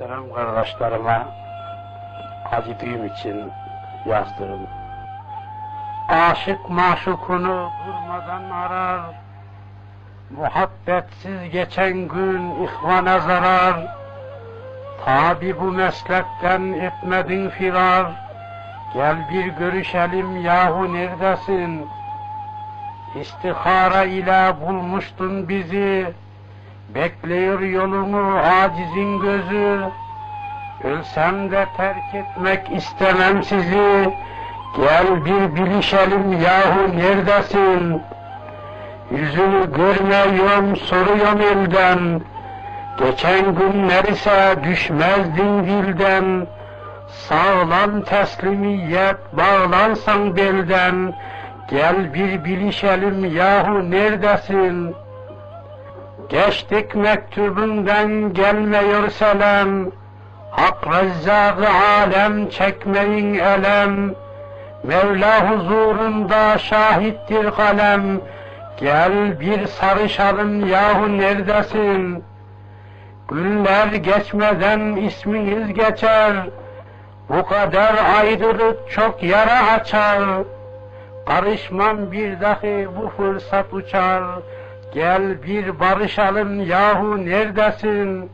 Muhterem kardeşlerime acıdığım için yazdığım. Aşık maşukunu durmadan arar, Muhabbetsiz geçen gün ihvana zarar, Tabi bu meslekten etmedin firar, Gel bir görüşelim yahu neredesin? İstihara ile bulmuştun bizi, Bekliyor yolunu acizin gözü, Ölsem de terk etmek istemem sizi, Gel bir bilişelim yahu neredesin? Yüzünü görmüyorum soruyorum elden, Geçen günler ise düşmezdin dilden, Sağlam teslimiyet bağlansan belden, Gel bir bilişelim yahu neredesin? Geçtik mektubundan gelmiyor selam, Hak rezzâk-ı alem çekmeyin elem, Mevla huzurunda şahittir kalem, Gel bir sarışalım yahu neredesin? Günler geçmeden isminiz geçer, Bu kadar ayrılık çok yara açar, Karışmam bir dahi bu fırsat uçar, Gel bir barışalım yahu neredesin?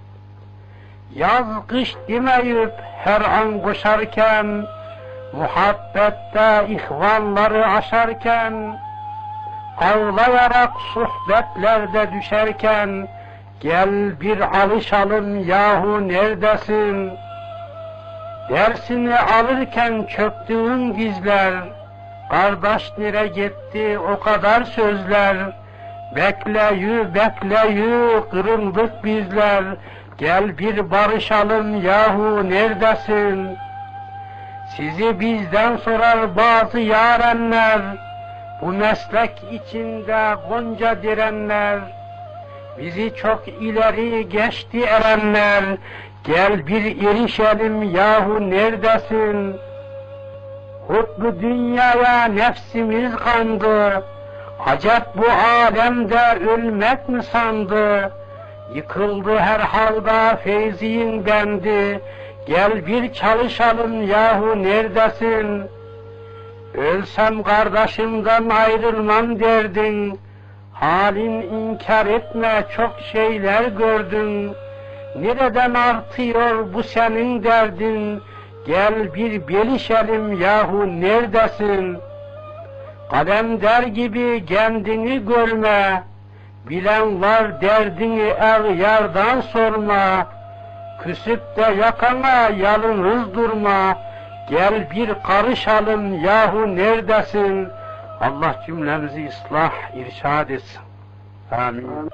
Yaz kış demeyip her an koşarken, Muhabbette ihvanları aşarken, Ağlayarak sohbetlerde düşerken, Gel bir alışalım yahu neredesin? Dersini alırken çöktüğün dizler, Kardeş nere gitti o kadar sözler, Bekleyü bekleyü kırıldık bizler, Gel bir barışalım yahu neredesin? Sizi bizden sorar bazı yarenler, Bu meslek içinde gonca direnler, Bizi çok ileri geçti erenler, Gel bir erişelim yahu neredesin? Hutlu dünyaya nefsimiz kandı, Acep bu alemde ölmek mi sandı? Yıkıldı her halda feyziğin bendi, Gel bir çalışalım yahu neredesin? Ölsem kardeşimden ayrılmam derdin, Halin inkar etme çok şeyler gördün, Nereden artıyor bu senin derdin? Gel bir belişelim yahu neredesin? Kalem der gibi kendini görme, Bilen var derdini er yardan sorma, Küsüp de yakana yalnız durma, Gel bir karışalım yahu neredesin? Allah cümlemizi ıslah, irşad etsin. Amin.